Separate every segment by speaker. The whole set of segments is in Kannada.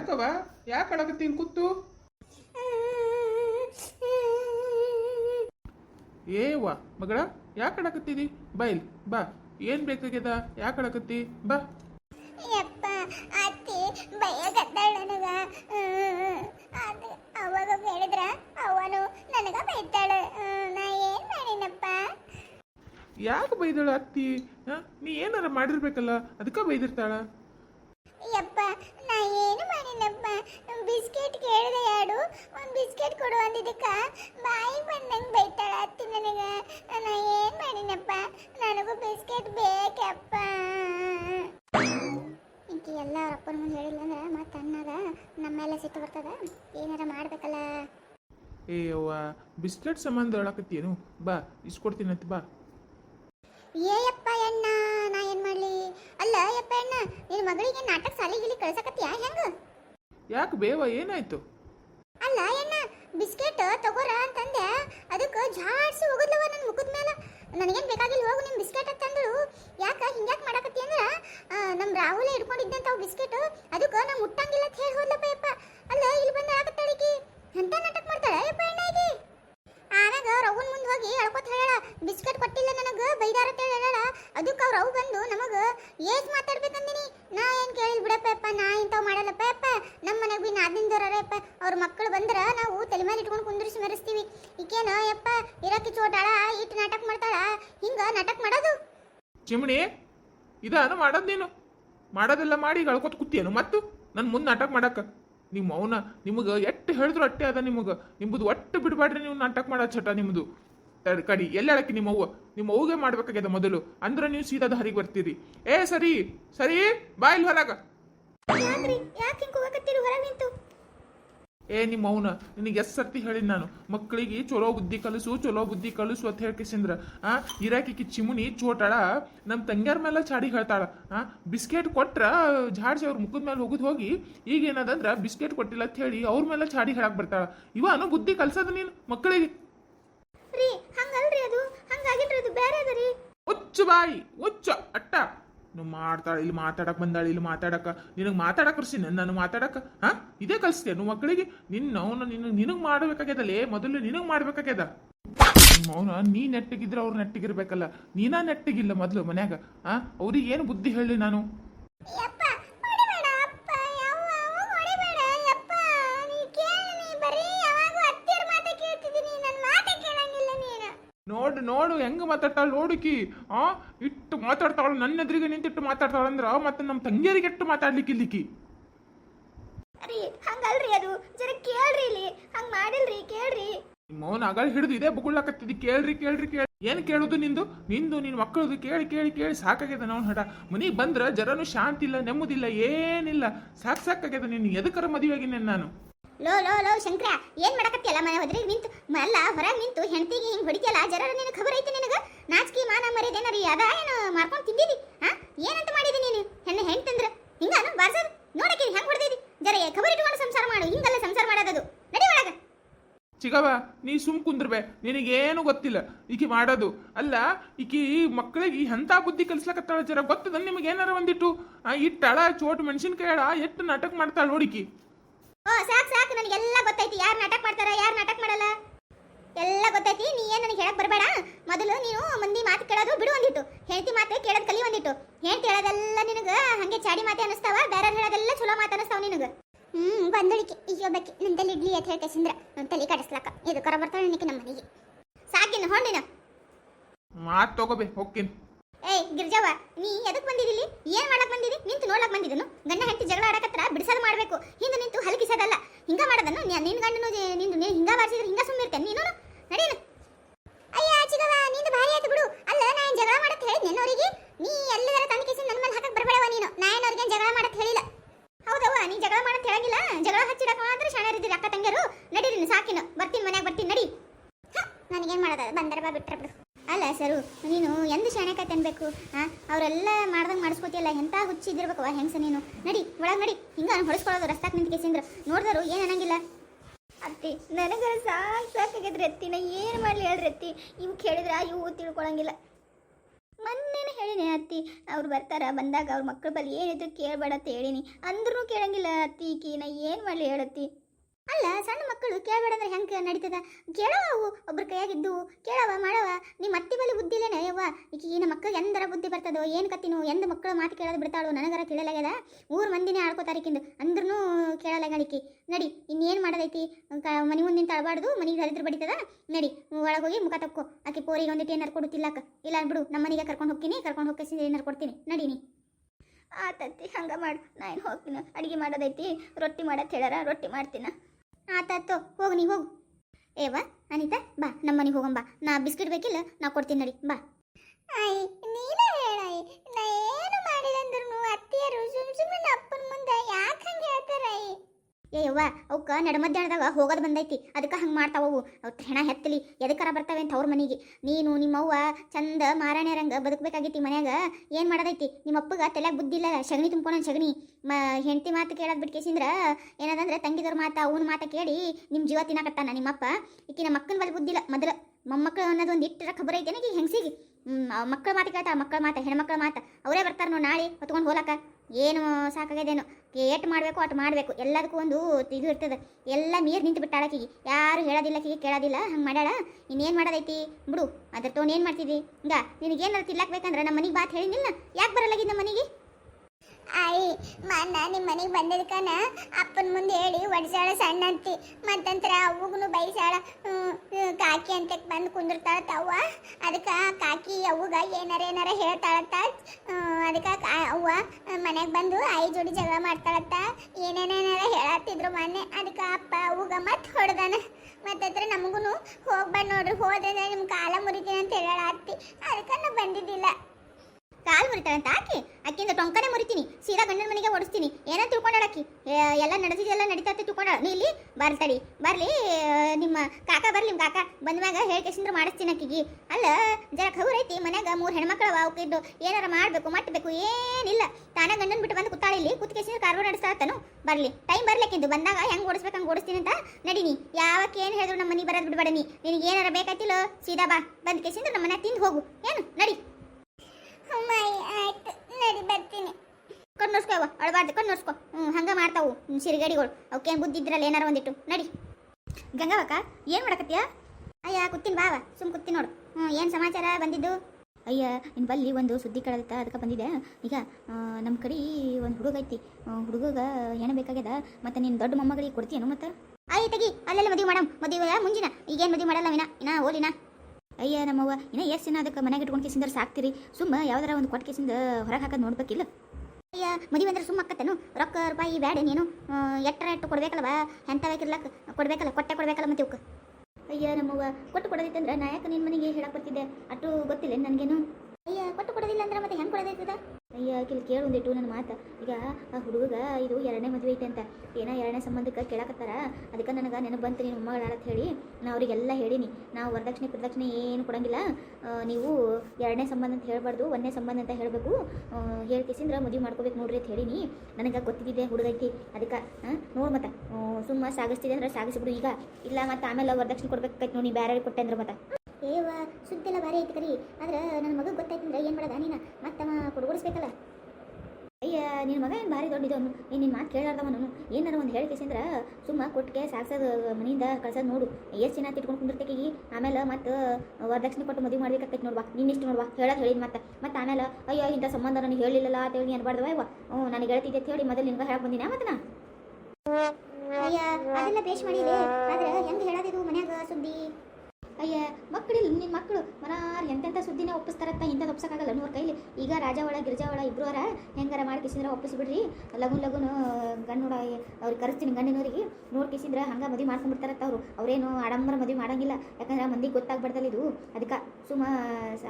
Speaker 1: ಯಾಕವ ಯಾಕೆ ಅಳಕತ್ತೀನಿ ಕೂತು? ಏವ ಮಗಳ ಯಾಕೆ ಅಳಕತ್ತೀರಿ ಬೈಲ್ ಬಾ. ಏನ್ ಬೇಕಾಗ್ಯದ? ಯಾಕೆ ಅಳಕತ್ತಿ? ಬಾ.
Speaker 2: ಯಪ್ಪ ಅತ್ತಿ ಬೈಯಕತ್ತಾಳ ನನಗ. ಅವಾಗ ಹೇಳಿದ್ರ ಅವನು ನನಗ ಬೈತಾಳ. ನಾ ಏನ್ ಮಾಡಿನಪ್ಪ?
Speaker 1: ಯಾಕೆ ಬೈದಳ ಅತ್ತಿ? ನೀ ಏನಾರ ಮಾಡಿರ್ಬೇಕಲ್ಲ ಅದಕ್ಕೆ ಬೈದಿರ್ತಾಳ
Speaker 2: ಯಪ್ಪ ನಾ ಏನು ಮಾಡಿನಪ್ಪ ಬಿಸ್ಕೆಟ್ ಕೇಳಿದೆ ಯಾಡು? ಒಂದು ಬಿಸ್ಕೆಟ್ ಕೊಡು ಅಂದಿದ್ದಕ್ಕೆ. ಬಾಯಿ ಬಂದಂಗೆ ಬೈತಾಳ ಅತ್ತಿ ನನಗೆ. ನಾ ಏನ್ ಮಾಡಿನಪ್ಪ? ನನಗೂ ಬಿಸ್ಕೆಟ್ ಬೇಕಪ್ಪ ಇಂಕಿ ಎಲ್ಲ ಅವ್ರ ಅಪ್ಪನ ಮುಂದೆ ಹೇಳಿಲ್ಲ ಅಂದ್ರೆ ಮತ್ತೆ ಅಣ್ಣಗ ನಮ್ಮ ಮೇಲೆ ಸಿಟ್ಟು ಬರ್ತದ? ಏನಾರ ಮಾಡ್ಬೇಕಲ್ಲ.
Speaker 1: ಏ ಅವ್ವ ಬಿಸ್ಕೆಟ್ ಸಂಬಂಧ ಹೇಳಕತ್ತೀನು ಬಾ ಇಸ್ಕೊಡ್ತೀನಂತ ಬಾ.
Speaker 2: ಏಯಪ್ಪ ಅಣ್ಣ ನಾ ಏನ್ ಮಾಡ್ಲಿ? ಅಲ್ಲ ಯಪ್ಪ ಅಣ್ಣ ನಿನ್ ಮಗಳಿಗೆ ನಾಟಕ ಸಾಲಿಗಿಲಿ ಕಳ್ಸಕತ್ತಿಯಾ ಹೆಂಗ?
Speaker 1: ಯಾಕೆ ಬೇವ, ಏನಾಯ್ತು?
Speaker 2: ಅಲ್ಲ ಅಣ್ಣ ಬಿಸ್ಕೆಟ್ ತಗೋರ ಅಂತಂದೆ. ಅದಕ್ಕೆ ಜಾಡ್ಸಿ ಹೋಗದ್ಲವ ನನ್ನ ಮುಖದ ಮೇಲೆ ನನಗೇನು ಬೇಕಾಗಿಲ್ಲ, ಹೋಗು ನಿಮ್ಮ ಬಿಸ್ಕೆಟ್ ಅಂತಂದಳು ಯಾಕೆ, ಹಿಂಗ್ಯಾಕ್ ಮಾಡಕತ್ತಿ ಅಂದ್ರೆ ನಮ್ಮ ರಾಹುಲೇ ಅವು ಬಿಸ್ಕೆಟ್ ಅದಕ್ಕೆ ನಾ ಮುಟ್ಟಂಗಿಲ್ಲ ಅಂತ ಹೇಳಿ ಹೋದ್ಲಪ್ಪ ಯಪ್ಪ ಅಲ್ಲ ಇಲ್ಲಿ ಬಂದ ಆಗತ್ತಾಳಿಕಿ ಎಂತ ನಾಟಕ ಮಾಡ್ತಾಳೆ ಯಪ್ಪ ಅಣ್ಣ ಈಕಿ ಆಮ್ಯಾಗ ರವ್ವನ್ ಮುಂದೆ ಹೋಗಿ ಹೇಳ್ಕೊತ ಹೇಳ ಬಿಸ್ಕೆಟ್ ಕೊಟ್ಟಿಲ್ಲ ನನಗ ಬೈದಾರ ಅಂತ ಹೇಳಿ ಹೇಳ ಅದಕ್ಕೆ ಅವ್ರು ಅವು ಬಂದು ನಮಗೆ ಏಜ್ ಮಾತಾಡ್ಬೇಕಂದಿನಿ. ನಾ ಏನು ಕೇಳಿಲ್ಲ ಬಿಡಪ್ಪ, ಅಪ್ಪ, ನಾ ಇಂಥವು ಮಾಡಲ್ಲಪ್ಪ, ಅಪ್ಪ. ನಮ್ಮ ಮನೆಗೆ ಬಿ ಅಪ್ಪ. ಅವ್ರ ಮಕ್ಕಳು ಬಂದ್ರೆ ನಾವು ತಲೆ ಮೇಲೆ ಇಟ್ಕೊಂಡು ಕುಂದ್ರಿಸಿ ಮೆರೆಸ್ತೀವಿ. ಈಕೇನ ಯಪ್ಪ ಇರಕ್ಕೆ ಚೋಟಾಳ ಇಟ್ಟು ನಾಟಕ ಮಾಡ್ತಾಳ. ಹಿಂಗೆ ನಾಟಕ ಮಾಡೋದು?
Speaker 1: ಚಿಮಣಿ ಇದಾನು ಮಾಡೋದು ನೀನು ಮಾಡೋದೆಲ್ಲ ಮಾಡಿ ಈಗ ಅಳ್ಕೊತ ಕೂತಿಯೇನು? ಮತ್ತು ನನ್ನ ಮುಂದೆ ನಾಟಕ ಮಾಡಕ್ಕ ನಿಮ್ಮ ಮೌನ ನಿಮಗೆ ಎಷ್ಟು ಹೇಳಿದ್ರು ಅಟ್ಟೆ ಅದ ನಿಮಗೆ. ನಿಮ್ಮದು ಒಟ್ಟು ಬಿಡಬಾಡ್ರಿ ನೀವು ನಾಟಕ ಮಾಡೋ ಚಟ ನಿಮ್ಮದು ಕಡಿ. ಎಲ್ಲಕ್ಕೆ ನಿಮ್ಮ ಅವ್ವ ನಿಮ್ಮ ಅವ್ಗೆ ಮಾಡ್ಬೇಕಾಗ್ಯದ ಮೊದಲು. ಅಂದ್ರೆ ನೀವು ಸೀದಾ ದಾರಿಗೆ ಬರ್ತೀರಿ. ಏ ಸರಿ. ಸರಿ ಬಾ ಇಲ್ಲಿ ಹೊರಗ.
Speaker 2: ಹೊರಗೆ
Speaker 1: ಏ ನಿಮ್ಮ ಅವನ ನಿನಗೆ ಎಷ್ಟು ಸರ್ತಿ ಹೇಳಿದ್ ನಾನು. ಮಕ್ಕಳಿಗೆ ಚಲೋ ಬುದ್ಧಿ ಕಲಿಸು ಚಲೋ ಬುದ್ಧಿ ಕಲಿಸು ಅಂತ ಹೇಳ್ಕೇಸಿಂದ್ರ ಆ ಇರಾಕಿಕಿ ಚಿಮುನಿ ಚೋಟಾಳ ನಮ್ಮ ತಂಗ್ಯಾರ ಮೇಲೆ ಚಾಡಿ ಹೇಳ್ತಾಳ. ಆ ಬಿಸ್ಕೆಟ್ ಕೊಟ್ರ ಝಾಡ್ಸಿ ಅವ್ರ ಮುಖದ ಮೇಲೆ ಹೋಗುದ್ ಹೋಗಿ ಈಗ ಏನದಂದ್ರ ಬಿಸ್ಕೆಟ್ ಕೊಟ್ಟಿಲ್ಲ ಅಂತ ಹೇಳಿ ಅವ್ರ ಮೇಲೆ ಚಾಡಿ ಹೇಳಕ್ ಬರ್ತಾಳ. ಇವನು ಬುದ್ಧಿ ಕಲ್ಸದ ನೀನು ಮಕ್ಕಳಿಗೆ
Speaker 2: ರೀ ಹಂಗಲ್ರಿ ಅದು ಹಂಗಾಗಿಲ್ರಿ ಅದು ಬೇರೆ ಅದರಿ
Speaker 1: ಹುಚ್ಚು ಬಾಯಿ ಹುಚ್ಚು ಅಟ್ಟ. ನೀವು ಮಾಡ್ತಾಳ ಇಲ್ಲಿ ಮಾತಾಡಕ್ ಬಂದಾಳ ಇಲ್ಲಿ ಮಾತಾಡಕ. ನಿನಗೆ ಮಾತಾಡಕ್ ಕರ್ಸಿನ ನಾನು ಮಾತಾಡಕ? ಹಾ? ಇದೇ ಕಲಿಸ್ತೇನೆ ನೀವು ಮಕ್ಕಳಿಗೆ? ನಿನ್ನ ಅವನು ನಿನ್ನ ನಿನಗೆ ಮಾಡ್ಬೇಕಾಗ್ಯದಲ್ಲೇ ಮೊದಲು ನಿನಗೆ ಮಾಡ್ಬೇಕಾಗ್ಯದ? ಅವನು ನೀ ನೆಟ್ಟಿಗಿದ್ರೆ ಅವ್ರು ನೆಟ್ಟಿಗಿರ್ಬೇಕಲ್ಲ. ನೀನಾ ನೆಟ್ಟಿಗಿಲ್ಲ ಮೊದಲು ಮನ್ಯಾಗ. ಆ ಅವ್ರಿಗೆ ಏನು ಬುದ್ಧಿ ಹೇಳಿ ನಾನು
Speaker 2: ಯಪ್ಪ ಹೊಡಿಬೇಡ ಅಪ್ಪ ಯವ್ವ ಅವ್ವ ಹೊಡಿಬೇಡ ಯಪ್ಪ ನೀ ಕೇಳಿ ನೀ ಬರೀ ಯಾವಾಗೂ ಅತ್ತಿಯರ ಮಾತೇ ಕೇಳ್ತಿದ್ದೀನಿ ನನ್ನ ಮಾತೇ ಕೇಳಂಗಿಲ್ಲ ನೀನು
Speaker 1: ನೋಡು ನೋಡು ಹೆಂಗ್ ಮಾತಾಡ್ತಾಳ ನೋಡುಕಿ ಆ ಇಟ್ಟು ಮಾತಾಡ್ತಾಳ ನನ್ನ ಎದುರಿಗೆ ನಿಂತಿಟ್ಟು ಮಾತಾಡ್ತಾಳ ಅಂದ್ರ ಮತ್ತೆ ನಮ್ಮ ತಂಗಿಯರಿಗೆ ಇಟ್ಟು ಮಾತಾಡ್ಲಿಕ್ಕೆ ಇಲ್ಲಿಕಿ
Speaker 2: ರೀ ಹಂಗಲ್ರಿ ಅದು. ಜರ ಕೇಳ್ರಿ ಇಲ್ಲಿ. ಹಂಗ್ ಮಾಡಿಲ್ರಿ ಕೇಳ್ರಿ.
Speaker 1: ಮೌನ ಆಗಲಿ ಹಿಡಿದು ಇದೇ ಬುಗುಳ್ಳಾಕತ್ತಿದ್ದಿ ಕೇಳ್ರಿ ಕೇಳ್ರಿ ಕೇಳಿ ಏನು ಕೇಳುದು ನಿಂದು? ನಿಂದು ನಿನ್ನ ಮಕ್ಕಳದು ಕೇಳಿ ಕೇಳಿ ಕೇಳಿ ಸಾಕಾಗ್ಯದ ನಾವು ಹಠ. ಮನಿಗೆ ಬಂದ್ರ ಜರನು ಶಾಂತಿ ಇಲ್ಲ ನೆಮ್ಮದಿಲ್ಲ ಏನಿಲ್ಲ. ಸಾಕ್ ಸಾಕಾಗ್ಯದ ನಿನ್ನ ಎದಕರ ಮದುವೆ ಆಗಿನಿ ನಾನು?
Speaker 2: ಲೋ ಲೋ ಲೋ, ಶಂಕರ, ಏನ್ ಮಾಡಕತ್ತಿಯಲ್ಲ ಮನೆ ಹೋದ್ರಿ? ನಿಂತು ಅಲ್ಲ ಹೊರಗೆ ನಿಂತು, ಹೆಂಡತಿಗೆ ಹಿಂಗ್ ಹೊಡಿತಿಯಲ್ಲ? ಜರ ನಿನಗೆ ಖಬರ್ ಐತಿ ನಿನಗ? ನಾಚಿಕೆ, ಮಾನ ಮರ್ಯಾದೇನರಿ ಅದ ಏನು ಮಾರ್ಕೊಂಡ್ ತಿಂದಿದಿ? ಹಾ ಏನಂತ ಮಾಡಿದಿ ನೀನು? ಹೆಣ್ಣು ಹೆಂಡ್ತಂದ್ರ? ಹಿಂಗ ಅನು, ಬಾರ್ಸದ್? ನೋಡಕ್ಕೆ ಹೆಂಗ್ ಹೊಡೆದಿದಿ? ಜರ, ಖಬರ್ ಇಟ್ಕೊಂಡು ಸಂಸಾರ ಮಾಡು. ಹಿಂಗಲ್ಲ ಸಂಸಾರ ಮಾಡೋದದು. ನಡಿ ಒಳಗ.
Speaker 1: ಚಿಗವ ನೀ ಸುಮ್ ಕುಂದ್ರಬೆ. ನಿನಗೇನು ಗೊತ್ತಿಲ್ಲ. ಈಕಿ ಮಾಡೋದು ಅಲ್ಲ, ಈಕಿ ಮಕ್ಕಳಿಗೆ ಎಂಥ ಬುದ್ಧಿ ಕಲಿಸ್ಲಕತ್ತಾಳ ಜರ. ಗೊತ್ತದ ನಿಮಗೆ ಏನಾರ ಒಂದಿಟ್ಟು? ಇಟ್ಟಳ, ಚೋಟ್ ಮೆಣಸಿನ್ಕಾಯಿ ಅಳ ಎಷ್ಟು ನಾಟಕ ಮಾಡ್ತಾಳ ನೋಡಿಕಿ
Speaker 2: ಓ ಸಾಕ್ ಸಾಕ್, ನನಗೆಲ್ಲ ಗೊತ್ತೈತಿ. ಯಾರು ನಾಟಕ ಮಾಡ್ತಾರ, ಯಾರು ನಾಟಕ ಮಾಡಲ್ಲ? ಎಲ್ಲ ಗೊತ್ತೈತಿ. ನೀ ಏನು ನನಗೆ ಹೇಳಕ್ ಬರಬೇಡ? ಮೊದಲು ನೀನು ಮಂದಿ ಮಾತು ಕೇಳೋದು ಬಿಡು ಒಂದಿಟ್ಟು ಹೆಂಡತಿ ಮಾತು ಕೇಳೋದು ಕಲಿ ಒಂದಿಟ್ಟು ಹೆಂಡತಿ ಹೇಳೋದೆಲ್ಲ ನಿನಗೆ ಹಂಗೆ ಚಾಡಿ ಮಾತೆ ಅನಿಸ್ತಾವ ಬೇರೆ ಹೇಳೋದೆಲ್ಲ ಚಲೋ ಮಾತು ಅನಿಸ್ತಾವ ನಿನಗೆ. ಹ್ಞೂ ಬಂದಳಿಕೆ. ಈಗ ನನ್ನ ತಲೆ ಇಡ್ಲಿ ಅಂತ ಚಂದ್ರ ನನ್ನ ತಲೆ ಕಡಿಸ್ಲಕ್ಕ. ಇದು ಕರ ಬರ್ತಾಳೆ ನಿನಗೆ ನಮ್ಮ ಮನೆಗೆ. ಸಾಕಿನ ಹೊಂಡಿನ
Speaker 1: ಮಾತು ತಗೋಬೇ, ಹೋಗ್ತೀನಿ.
Speaker 2: ಏಯ್ ಗಿರ್ಜವ್ವ ನೀ ಎದಕ್ ಬಂದಿದಿಲ್ಲಿ ಏನ್ ಮಾಡಕ್ ಬಂದಿದಿ ನಿಂತು ನೋಡಕ್ ಬಂದಿದನು ಗಂಡ ಹೆಂಡತಿ ಜಗಳ ಆಡಕತ್ರ ಬಿಡಿಸೋದು ಮಾಡ್ಬೇಕು. ಹಿಂದೆ ನಿಂತು ಹಲಕಿಸೋದಲ್ಲ ಹಿಂಗ ಮಾಡದನ್ನು ನೀ- ನಿನ್ ಗಂಡನು ನಿಂದು ಹಿಂಗ ಬಾರಿಸಿದ್ರೆ ಹಿಂಗ ಸುಮ್ಮಿರ್ತೇನೆ ನೀನು ನಡೀನು. ಅಯ್ಯ ಚಿಗವ ನಿಂದು ಭಾರಿ ಆಯ್ತು ಬಿಡು. ಅಲ್ಲ, ನಾ ಜಗಳ ಮಾಡಕ್ಕೆ ಹೇಳಿದ್ ಅವರಿಗೆ ನೀ ಎಲ್ಲದರ ತಂದು ಕೇಸಿ ನನ್ನ ಮೇಲೆ ಹಾಕಕ್ ಬರಬೇಡವ ನೀನು. ನಾ ಏನ್ ಅವ್ರಿಗೆ ಜಗಳ ಮಾಡಕ್ಕೆ ಹೇಳಿಲ್ಲ. ಹೌದವ್ವ, ನೀ ಜಗಳ ಮಾಡಕ್ಕೆ ಹೇಳಂಗಿಲ್ಲ. ಜಗಳ ಹಚ್ಚಿಡಕ ಮಾತ್ರ ಶಾಣ್ಯರಿದ್ದೀರಿ ಅಕ್ಕ ತಂಗಿಯರು. ನಡೀರಿ ಸಾಕಿನ. ಬರ್ತೀನಿ ಮನ್ಯಾಗ, ಬರ್ತೀನಿ, ನಡಿ. ನನಗೇನ್ ಮಾಡೋದ? ಬಂದರ ಬಾ ಬಿಟ್ರೆ ಬಿಡು. ಅಲ್ಲ ಸರು, ನೀನು ಎಂದು ಶಾಣೆಕಾಯ್ತು ಅನ್ಬೇಕು ಹಾಂ ಅವರೆಲ್ಲ ಮಾಡ್ದಂಗೆ ಮಾಡಿಸ್ಕೋತಿಯಲ್ಲ, ಎಂತ ಹುಚ್ಚಿದಿರ್ಬೇಕವ ಹೆಂಗ್ಸ ನೀನು? ನಡಿ, ಒಳಗೆ ನಡಿ. ಹಿಂಗ ಹೊಡಿಸ್ಕೊಳ್ಳೋದು ರಸ್ತಾಕ್ ನಿಂತ ಕೇಸಿಂದ್ರ ನೋಡಿದ್ರು ಏನು ಅನ್ನಂಗಿಲ್ಲ. ಅತ್ತಿ ನನಗೆ ಸಾಕು ಸಾಕಾಗಿದ್ರೆ ಅತ್ತಿ. ನಾ ಏನು ಮಾಡಲಿ ಹೇಳ್ರಿ ಅತ್ತಿ. ಇವು ಕೇಳಿದ್ರೆ ಇವು ತಿಳ್ಕೊಳಂಗಿಲ್ಲ. ಮೊನ್ನೆನೇ ಹೇಳಿನಿ ಅತ್ತಿ, ಅವ್ರು ಬರ್ತಾರ, ಬಂದಾಗ ಅವ್ರ ಮಕ್ಕಳ ಬಳಿ ಏನಿದ್ರು ಕೇಳಬೇಡ ಅಂತ ಹೇಳಿನಿ. ಅಂದ್ರೂ ಕೇಳಂಗಿಲ್ಲ ಅತ್ತಿ ಈಕಿ. ನಾ ಏನು ಮಾಡಲಿ ಹೇಳತ್ತಿ? ಅಲ್ಲ, ಸಣ್ಣ ಮಕ್ಕಳು ಕೇಳಬೇಡ ಅಂದ್ರೆ ಹೆಂಗೆ ನಡೀತದ? ಕೇಳವ ಅವು. ಒಬ್ರ ಕೈಯಾಗಿದ್ದು ಕೇಳವ ಮಾಡವ ನಿಮ್ಮ ಅತ್ತಿ ಬಲಿ ಬುದ್ಧಿ ಇಲ್ಲೇನೆ? ಅಯ್ಯವ್ವ ಈಕಿ ನಮ್ಮ ಮಕ್ಕಳು ಎಂದರ ಬುದ್ಧಿ ಬರ್ತದೋ? ಏನು ಕತ್ತಿನೋ ಎಂದ ಮಕ್ಕಳು ಮಾತು ಕೇಳೋದು ಬಿಡ್ತಾಳು? ನನಗರ ತಿಳಲಾಗ್ಯದ ಊರ್ ಮಂದಿನೇ ಆಡ್ಕೋತಾರಿಕಿಂದು ಅಂದ್ರೂ ಕೇಳಲಾಗಡಿಕಿ ನಡಿ, ಇನ್ನೇನು ಮಾಡೋದೈತಿ? ಮನೆ ಮುಂದಿನ ತಳಬಾರ್ದು, ಮನೆಗೆ ಹರಿದ್ರ ಬಡಿತದ? ನಡಿ ಒಳಗೆ ಹೋಗಿ ಮುಖ ತಕ್ಕೋ. ಆಕೆ ಪೋರಿಗೆ ಒಂದಿಟ್ಟು ಏನಾರು ಕೊಡು ತಿಲ್ಲಕ್ಕ ಇಲ್ಲ ಬಿಡು ನಮ್ಮ ಮನೆಗೆ ಕರ್ಕೊಂಡು ಹೋಗ್ತೀನಿ, ಕರ್ಕೊಂಡು ಹೋಗಿ ಏನಾರು ಕೊಡ್ತೀನಿ. ನಡೀನಿ ಆತತ್ತಿ ಹಂಗೆ ಮಾಡು. ನಾ ಏನು ಹೋಗ್ತೀನಿ? ಅಡುಗೆ ಮಾಡೋದೈತಿ? ರೊಟ್ಟಿ ಮಾಡೋದು ಹೇಳಾರ? ರೊಟ್ಟಿ ಮಾಡ್ತೀನ? ಆತಾತು ಹೋಗಿ ನೀ, ಹೋಗು. ಏವ ಅನಿತಾ, ಬಾ ನಮ್ಮ ಮನೆಗೆ ಹೋಗಂ ಬಾ. ನಾ ಬಿಸ್ಕಿಟ್ ಬೇಕಿಲ್ಲ, ನಾ ಕೊಡ್ತೀನಿ ನಡಿ, ಬಾ. ಆಯ್ ನೀನೇ ಹೇಳಾಯಿ ನಾ ಏನು ಮಾಡಿದಂದ್ರು ಅತ್ತಿಯರು ಸುಮ್ ಸುಮ್ಮನೆ ಅಪ್ಪನ ಮುಂದೆ ಯಾಕೆ ಹಂಗೆ ಹೇಳ್ತಾರಾಯಿ ಏ ಯವ್ವ, ಅವಕ್ಕ ನಡಮಧ್ಯಾಹ್ನದಾಗ ಹೋಗೋದು ಬಂದೈತಿ. ಅದಕ್ಕೆ ಹಂಗೆ ಮಾಡ್ತಾವವು. ಅವು ಹೆಣ ಹೆತ್ತಲಿ ಎದಕ್ಕಾರ ಬರ್ತಾವೆ ಅಂತ ಅವ್ರ ಮನೆಗೆ. ನೀನು ನಿಮ್ಮವ್ವ ಚಂದ ಮಾರಾಣ್ಯರಂಗೆ ಬದುಕಬೇಕಾಗಿತ್ತು ಮನ್ಯಾಗ, ಏನು ಮಾಡೋದೈತಿ? ನಿಮ್ಮ ಅಪ್ಪಗೆ ತಲೆಯಾಗ ಬುದ್ಧಿ ಇಲ್ಲ ಸಗಣಿ ತುಂಬ್ಕೊಂಡು ಸಗಣಿ ಮ, ಹೆಂಡತಿ ಮಾತು ಕೇಳೋದು ಬಿಟ್ಕೇಸಿಂದ್ರ ಏನದಂದ್ರೆ ತಂಗಿದವ್ರ ಮಾತ, ಅವನ ಮಾತ ಕೇಳಿ ನಿಮ್ಮ ಜೀವ ತಿನ್ನಕತ್ತಾನ ನಿಮ್ಮಪ್ಪ ಈಕಿ ನಮ್ಮ ಅಕ್ಕನ ಬುದ್ಧಿ ಬುದ್ಧಿಲ್ಲ ಮೊದಲು ಮೊಮ್ಮಕ್ಕಳು ಅನ್ನೋದು ಒಂದು ಇಟ್ಟರ ಖಬರ್ ಐತೆ ನನಗೆ ಹೆಂಗಸಿಗೆ? ಮಕ್ಕಳ ಮಾತು ಕೇಳ್ತಾ ಮಕ್ಕಳ ಮಾತ, ಹೆಣ್ಮಕ್ಳ ಮಾತ. ಅವರೇ ಬರ್ತಾರೆ ನೋಡಿ ನಾಳೆ, ಹೊತ್ಕೊಂಡು ಹೋಲಕ್ಕ ಏನು ಸಾಕಾಗ್ಯದೇನು. ಏಟ್ ಮಾಡಬೇಕು ಅಟ್ ಮಾಡಬೇಕು. ಎಲ್ಲದಕ್ಕೂ ಒಂದು ಇದು ಇರ್ತದೆ. ಎಲ್ಲ ನೀರು ನಿಂತು ಬಿಟ್ಟಾಳ ಆಕಿಗೆ. ಯಾರು ಹೇಳೋದಿಲ್ಲ ಆಕಿಗೆ, ಕೇಳೋದಿಲ್ಲ. ಹಂಗೆ ಮಾಡ್ಯಾಳ. ಇನ್ನೇನು ಮಾಡೋದೈತಿ? ಬಿಡು. ಅದ್ರ ತೊಗೊಂಡು ಏನು ಮಾಡ್ತಿದ್ದಿ? ಹಿಂಗ, ನಿನಗೇನಾರು ತಿರ್ಲಾಕ್ಬೇಕಂದ್ರೆ ನಮ್ಮ ಮನೆಗೆ ಬಾತ್ ಹೇಳಿನಿಲ್ಲ ಯಾಕೆ ಬರಲಾಗಿದ್ದು ಮನೆಗೆ? ಆಯಿ ಮನ್ನ ನಿಮ್ಮ ಮನೆಗೆ ಬಂದಿದ್ಕನ ಅಪ್ಪನ ಮುಂದೆ ಹೇಳಿ, ಒಡ್ಸಾಳ ಸಣ್ಣ ಅಂತಿ. ಮತ್ತಂತ್ರ ಅವ್ಗೂ ಬೈಸಾಳ ಕಾಕಿ ಅಂತ ಬಂದು ಕುಂದಿರ್ತಾಳ ತವ್ವ ಅದಕ್ಕೆ ಕಾಕಿ ಅವ್ಗ ಏನಾರ ಏನಾರ ಹೇಳ್ತಾಳತ್ತ. ಅದಕ್ಕೆ ಅವ್ವ ಮನೆಗೆ ಬಂದು ಆಯಿ ಜೋಡಿ ಜಗಳ ಮಾಡ್ತಾಳತ್ತ. ಏನೇನೇನಾರ ಹೇಳತ್ತಿದ್ರು ಮೊನ್ನೆ, ಅದಕ್ಕೆ ಅಪ್ಪ ಅವ್ಗ ಮತ್ತೆ ಹೊಡೆದಾನ. ಮತ್ತತ್ರ ನಮಗೂ ಹೋಗ್ಬಾರ್ದು ನೋಡ್ರಿ, ಹೋದ್ರೆ ನಿಮ್ಮ ಕಾಲ ಮುರಿತೀನಿ ಅಂತ ಹೇಳಾಳ ಅತ್ತಿ ಅದಕ್ಕೆ ನಾ ಬಂದಿದ್ದಿಲ್ಲ. ಕಾಲು ಮುರಿತಾಳಂತ ಆಕಿ? ಟೊಂಕನೆ ಮುರಿತೀನಿ ಸೀದಾ ಗಂಡನ ಮನೆಗೆ ಓಡಿಸ್ತೀನಿ. ಏನೋ ತಿಳ್ಕೊಂಡಾಳಕ್ಕಿ? ಎಲ್ಲ ಏ, ಎಲ್ಲ ನಡೆದಿದೆಲ್ಲ ನಡೀತತ್ತೆ ತಿಳ್ಕೊಂಡಾಳ. ನೀ ಇಲ್ಲಿ ಬರ್ತಡಿ ಬರ್ಲಿ ನಿಮ್ಮ ಕಾಕ ಬರ್ಲಿ ನಿಮ್ಮ ಕಾಕ. ಬಂದ್ಮ್ಯಾಗ ಹೇಳ್ಕೇಶಂದ್ರ ಮಾಡಿಸ್ತೀನಿ ಅಕ್ಕಿಗೆ. ಅಲ್ಲ ಜರ ಐತಿ ಮನ್ಯಾಗ ಮೂರು ಹೆಣ್ಮಕ್ಳು ಅವಕ್ಕಿದ್ದು ಏನಾರ ಮಾಡಬೇಕು ಮಟ್ಟಬೇಕು ಏನಿಲ್ಲ. ತಾನ ಗಂಡನ ಬಿಟ್ಟು ಬಂದು ಕುತ್ತಾಳ ಇಲ್ಲಿ. ಕುತ್ಕೇಸಿಂದ್ರ ಕಾರ್ವ ನಡೆಸ್ತಾತನು ಬರ್ಲಿ ಟೈಮ್ ಬರ್ಲಿಕ್ಕಿದ್ದು ಬಂದಾಗ ಹೆಂಗೆ ಓಡಿಸ್ಬೇಕು ಹಂಗೆ ಓಡಿಸ್ತೀನಿ ಅಂತ ನಡೀನಿ. ಯಾವಕ್ಕೆ ಏನು ಹೇಳಿದ್ರು ನಮ್ಮ ಮನೆ ಬರೋದು ಬಿಡಬೇಡ ನೀ. ನಿನಗೆ ಏನಾರ ಬೇಕಾಯ್ತಿಲ್ಲ ಸೀದಾ ಬಾ. ಬಂದ್ ಕೇಸಿಂದ್ರ ನಮ್ಮ ಮನೆ ತಿಂದು ಹೋಗು. ಏನು ನಡಿ. ಆಯ್ತು. ನಡಿ ಬರ್ತೀನಿ. ಕಣ್ಣು ಅವ ಅಳಬಾರ್ದು ಕಣ್ಣು ನೋಡ್ಸ್ಕೊ ಹ್ಞೂ ಹಂಗೆ ಮಾಡ್ತಾವು ಸಿರಿಗಡಿಗಳು. ಅವಕ್ಕೇನು ಬುದ್ಧಿ ಇದ್ರಲ್ಲ ಏನಾರ ಒಂದಿಟ್ಟು, ನಡಿ. ಗಂಗಾವಕ್ಕ ಏನು ಮಾಡಕತ್ತೀಯ? ಅಯ್ಯ, ಕುತ್ತೀನಿ ಬಾವ ಸುಮ್ ಕುತ್ತಿ ನೋಡು. ಹ್ಞೂ ಏನು ಸಮಾಚಾರ ಬಂದಿದ್ದು? ಅಯ್ಯ ನಿನ್ನ ಬಲ್ಲಿ ಒಂದು ಸುದ್ದಿ ಕಳೆದಿತ್ತ, ಅದಕ್ಕೆ ಬಂದಿದೆ ಈಗ ನಮ್ಮ ಕಡೆ ಒಂದು ಹುಡುಗ ಐತಿ. ಹುಡುಗಗ ಏನು ಬೇಕಾಗ್ಯದ, ಮತ್ತು ನಿನ್ನ ದೊಡ್ಡ ಮೊಮ್ಮಗಳಿಗೆ ಕೊಡ್ತೀಯನು ಮತ್ತೆ? ಅಯ್ಯ, ತೆಗಿ, ಅಲ್ಲೆಲ್ಲ ಮದುವೆ ಮಾಡಮ್, ಮದುವೆ ಮುಂಜಿನ. ಈಗೇನು ಮದುವೆ ಮಾಡಲ್ಲ ವಿನ, ಇನ್ನ ಓಲಿನ? ಅಯ್ಯ, ನಮ್ಮವ್ವ, ಇನ್ನ ಎಷ್ಟು ದಿನ ಅದಕ್ಕೆ ಮನೆಗೆ ಇಟ್ಕೊಂಡು ಕೇಸಿಂದ್ರೆ ಸಾಕ್ತಿರಿ? ಸುಮ್ಮ ಯಾವ್ದಾರ ಒಂದು ಕೊಟ್ಟು ಕಿಸಿಂದ ಹೊರಗೆ ಹಾಕೋದು ನೋಡ್ಬೇಕಿಲ್ಲ. ಅಯ್ಯ, ಮದುವೆ ಅಂದ್ರೆ ಸುಮ್ಮ ಅಕ್ಕತ್ತೇನು? ರೊಕ್ಕ, ರೂಪಾಯಿ ಬೇಡ ನೀನು. ಎಟ್ಟರ ಎಟ್ಟು ಕೊಡ್ಬೇಕಲ್ವ? ಎಂಥವಾಗಿರ್ಲಕ್ಕ ಕೊಡ್ಬೇಕಲ್ಲ, ಕೊಟ್ಟೆ ಕೊಡ್ಬೇಕಲ್ಲ ಮತ್ತೆ ಇವಕ್ಕೆ ಅಯ್ಯ, ನಮ್ಮವ್ವ, ಕೊಟ್ಟು ಕೊಡೋದಿತ್ತಂದ್ರೆ ನಾ ಯಾಕೆ ನಿನ್ನ ಮನೆಗೆ ಹೇಳಕ್ ಬರ್ತಿದ್ದೆ. ಅಷ್ಟು ಗೊತ್ತಿಲ್ಲ, ನನಗೇನು. ಅಯ್ಯ, ಕೊಟ್ಟು ಕೊಡೋದಿಲ್ಲ ಅಂದ್ರೆ ಮತ್ತೆ ಹೆಂಗೆ ಕೊಡೋದೈತದ? ಅಯ್ಯ ಕಿಲ್ ಕೇಳು ಒಂದಿಟ್ಟು ನನ್ನ ಮಾತು. ಈಗ ಆ ಹುಡುಗ ಇದು ಎರಡನೇ ಮದುವೆ ಐತೆ ಅಂತ. ಏನೋ ಎರಡನೇ ಸಂಬಂಧಕ್ಕೆ ಕೇಳಕತ್ತಾರ. ಅದಕ್ಕೆ ನನಗೆ ನೆನಪು ಬಂತು ನೀನು ಮೊಮ್ಮಗಳ ಅಂತ ಹೇಳಿ. ನಾ ಅವರಿಗೆಲ್ಲ ಹೇಳೀನಿ. ನಾವು ವರದಕ್ಷಿಣೆ ಪ್ರದಕ್ಷಿಣೆ ಏನು ಕೊಡಂಗಿಲ್ಲ. ನೀವು ಎರಡನೇ ಸಂಬಂಧ ಅಂತ ಹೇಳಬಾರ್ದು, ಒಂದನೇ ಸಂಬಂಧ ಅಂತ ಹೇಳಬೇಕು. ಹೇಳ್ಕೇಸಿಂದ್ರೆ ಮದುವೆ ಮಾಡ್ಕೋಬೇಕು ನೋಡ್ರಿ ಅಂತ ಹೇಳೀನಿ. ನನಗೆ ಗೊತ್ತಿದ್ದಿದೆ ಹುಡುಗೈತಿ ಅದಕ್ಕೆ ನೋಡು ಮತ್ತೆ. ಸುಮ್ಮ ಸಾಗಿಸ್ತಿದೆ ಅಂದ್ರೆ ಸಾಗಿಸ್ಬಿಡು ಈಗ. ಇಲ್ಲ ಮತ್ತೆ ಆಮೇಲೆ ವರದಕ್ಷಿಣೆ ಕೊಡ್ಬೇಕಾಯ್ತು ನೋಡಿ ಬೇರೆ ಕೊಟ್ಟೆ ಅಂದ್ರೆ ಮತ್ತೆ. ಏವ ಸುದ್ದೆಲ್ಲ ಭಾರಿ ಐತಿ ಕರಿ. ಆದ್ರೆ ನನ್ನ ಮಗ ಗೊತ್ತಾಯ್ತಂದ್ರೆ ಏನು ಮಾಡೋದ? ನೀನು ಮತ್ತೆ ಕೊಡ್ಗೊಡಿಸ್ಬೇಕಲ್ಲ ಅಯ್ಯ ನಿನ್ನ ಮಗ ಏನು ಭಾರಿ ದೊಡ್ಡಿದವನು ನೀನು ನಿನ್ನ ಮಾತು ಕೇಳಾರ್ದವನು ಏನಾರ ಒಂದು ಹೇಳಿಕೆಸಂದ್ರೆ ಸುಮ್ಮ ಕೊಟ್ಟಿಗೆ ಸಾಕ್ಸೋದು ಮನೆಯಿಂದ ಕಳ್ಸೋದು ನೋಡು. ಎಷ್ಟು ದಿನ ತಿಟ್ಕೊಂಡು ಕುಂದಿರ್ತೇಕಿ ಆಮೇಲೆ ಮತ್ತೆ ವರದಕ್ಷಿಣೆ ಕೊಟ್ಟು ಮದುವೆ ಮಾಡ್ಬೇಕಾಗ್ತೈತೆ ನೋಡ್ವಾ. ನಿನ್ನಿಷ್ಟು ನೋಡ್ವಾ. ಹೇಳೋದು ಹೇಳಿದ್ ಮತ್ತೆ. ಮತ್ತೆ ಆಮೇಲೆ, ಅಯ್ಯೋ, ಇಂಥ ಸಂಬಂಧ ನನಗೆ ಹೇಳಿಲ್ಲಲ್ಲ ಅಂತ ಹೇಳಿ ಅನ್ಬಾರ್ದವ ಇವ ಹ್ಞೂ, ನನಗೆ ಹೇಳ್ತಿದ್ದೆ ಹೇಳಿ ಮೊದಲು ನಿನ್ಗೆ ಹೇಳಕ್ ಬಂದಿನ. ಮತ್ತೆ ನಾ? ಅಯ್ಯ, ಅದೆಲ್ಲ ಬೇಷ್ ಮಾಡಿದೆ. ಆದ್ರೆ ಹೆಂಗೆ ಹೇಳೋದಿದು ಮನ್ಯಾಗ ಸುದ್ದಿ? ಅಯ್ಯ, ಮಕ್ಕಳಿಲ್ಲ ನಿಮ್ಮ ಮಕ್ಕಳು. ಮನಾರ್ ಎಂತೆಂಥ ಸುದ್ದಿನ ಒಪ್ಪಿಸ್ತಾರತ್ತ ಇಂಥದ್ದು ಒಪ್ಸಕ್ಕಾಗಲ್ಲ. ನೂರು ಕೈಲಿ. ಈಗ ರಾಜ ಒಳ ಗಿರಿಜಾ ಒಳ ಇಬ್ರು ಅರ ಹೆಂಗಾರ ಮಾಡಿ ಕಿಸಿದ್ರೆ ಒಪ್ಪಿಸ್ಬಿಡ್ರಿ. ಲಗುನ್ ಲಗುನ್ ನೋಡ ಅವ್ರಿಗೆ ಕರೆಸ್ತೀನಿ ಗಂಡಿನವ್ರಿಗೆ ನೋಡಿ ಕಿಸಿದ್ರೆ ಹಂಗೆ ಮದುವೆ ಮಾಡ್ಕೊಂಡ್ಬಿಡ್ತಾರತ್ತ ಅವರು. ಅವರೇನು ಆಡಂಬರ ಮದುವೆ ಮಾಡಂಗಿಲ್ಲ. ಯಾಕಂದ್ರೆ ಮಂದಿಗೆ ಗೊತ್ತಾಗ್ಬಾರ್ದಲ್ಲ ಇದು. ಅದಕ್ಕೆ ಸುಮ್ಮ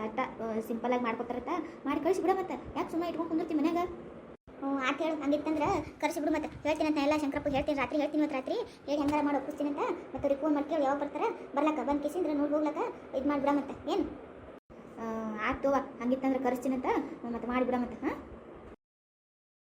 Speaker 2: ಅಟ್ಟ ಸಿಂಪಲಾಗಿ ಮಾಡ್ಕೊತಾರತ್ತ. ಮಾಡಿ ಕಳಿಸ್ಬಿಡ ಮತ್ತೆ. ಯಾಕೆ ಸುಮ್ಮ ಇಟ್ಕೊಂಡು ಕುಂದಿರ್ತಿ ಮನ್ಯಾಗ? ಆತ ಹೇಳು. ಹಂಗಿತ್ತಂದ್ರೆ ಕರ್ಸಿಬಿಡು ಮತ್ತೆ. ಹೇಳ್ತೀನಿ ಅಂತ ಎಲ್ಲ ಶಂಕರಪ್ಪ ಹೇಳ್ತೀನಿ. ರಾತ್ರಿ ಹೇಳ್ತೀನಿ ಇವತ್ತು ರಾತ್ರಿ. ಹೇಳಿ ಹೆಂಗಾರ ಮಾಡಿ ಅಂತ. ಮತ್ತೆ ಅವ್ರಿಗೆ ಫೋನ್ ಮಾಡ್ಕೇಳಿ ಯಾವಾಗ ಬರ್ತಾರೆ? ಬರ್ಲಕ್ಕ, ಬಂದು ಕೇಸಿಂದ್ರೆ ನೋಡಿ ಹೋಗ್ಲಕ್ಕ. ಇದು ಮಾಡಿಬಿಡ ಮತ್ತೆ. ಏನು? ಆಯ್ತು ಹಂಗಿತ್ತಂದ್ರೆ ಕರೆಸ್ತೀನಿ ಅಂತ. ಮತ್ತೆ ಮಾಡಿಬಿಡ ಮತ್ತೆ, ಹಾಂ?